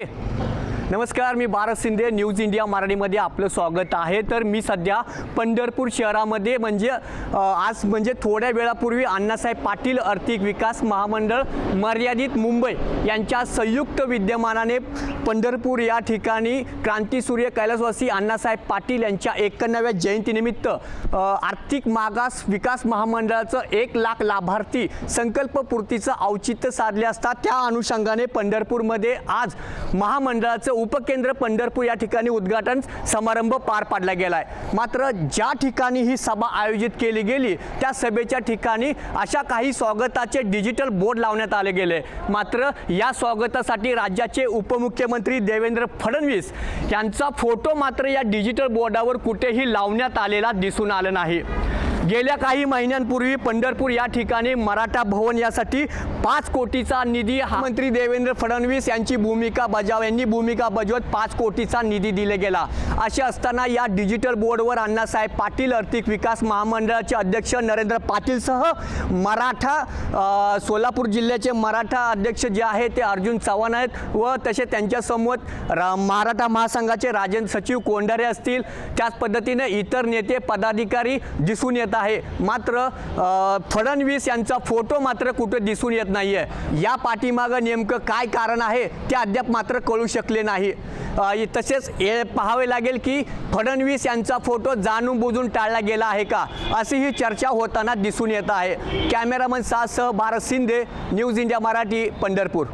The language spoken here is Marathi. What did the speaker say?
Yeah. नमस्कार मी भारत शिंदे न्यूज इंडिया मराठीमध्ये आपलं स्वागत आहे. तर मी सध्या पंढरपूर शहरामध्ये म्हणजे आज म्हणजे थोड्या वेळापूर्वी अण्णासाहेब पाटील आर्थिक विकास महामंडळ मर्यादित मुंबई यांच्या संयुक्त विद्यमानाने पंढरपूर या ठिकाणी क्रांतीसूर्य कैलासवासी अण्णासाहेब पाटील यांच्या एकोणव्या जयंतीनिमित्त आर्थिक मागास विकास महामंडळाचं एक लाख लाभार्थी संकल्पपूर्तीचं औचित्य साधले असता त्या अनुषंगाने पंढरपूरमध्ये आज महामंडळाचं उपकेंद्र पंढरपूर या ठिकाणी उद्घाटन समारंभ पार पाडला गेला आहे मात्र ज्या ठिकाणी ही सभा आयोजित केली गेली त्या सभेच्या ठिकाणी अशा काही स्वागताचे डिजिटल बोर्ड लावण्यात आले गेले. मात्र या स्वागतासाठी राज्याचे उपमुख्यमंत्री देवेंद्र फडणवीस यांचा फोटो मात्र या डिजिटल बोर्डावर कुठेही लावण्यात आलेला दिसून आला नाही. गेल्या काही महिन्यांपूर्वी पंढरपूर या ठिकाणी मराठा भवन यासाठी पाच कोटीचा निधी हा मंत्री देवेंद्र फडणवीस यांची भूमिका बजाव यांनी भूमिका बजावत पाच कोटीचा निधी दिला गेला. असे असताना या डिजिटल बोर्डवर अण्णासाहेब पाटील आर्थिक विकास महामंडळाचे अध्यक्ष नरेंद्र पाटीलसह मराठा सोलापूर जिल्ह्याचे मराठा अध्यक्ष जे आहे ते अर्जुन चव्हाण आहेत व तसे त्यांच्यासमोर रा मराठा महासंघाचे राजेंद्र सचिव कोंढारे असतील. त्याच पद्धतीने इतर नेते पदाधिकारी दिसून येत आहे. मात्र फडणवीस यांचा फोटो मात्र कुठं दिसून येत नाही आहे या पाठीमागं नेमकं काय कारण आहे ते अद्याप मात्र कळू शकले नाही. तसेच हे पाहावे लागेल की फडणवीस यांचा फोटो जाणून बुजून टाळला गेला आहे का अशी ही चर्चा होताना दिसून येत आहे. कॅमेरामन सासह भारत शिंदे न्यूज इंडिया मराठी पंढरपूर.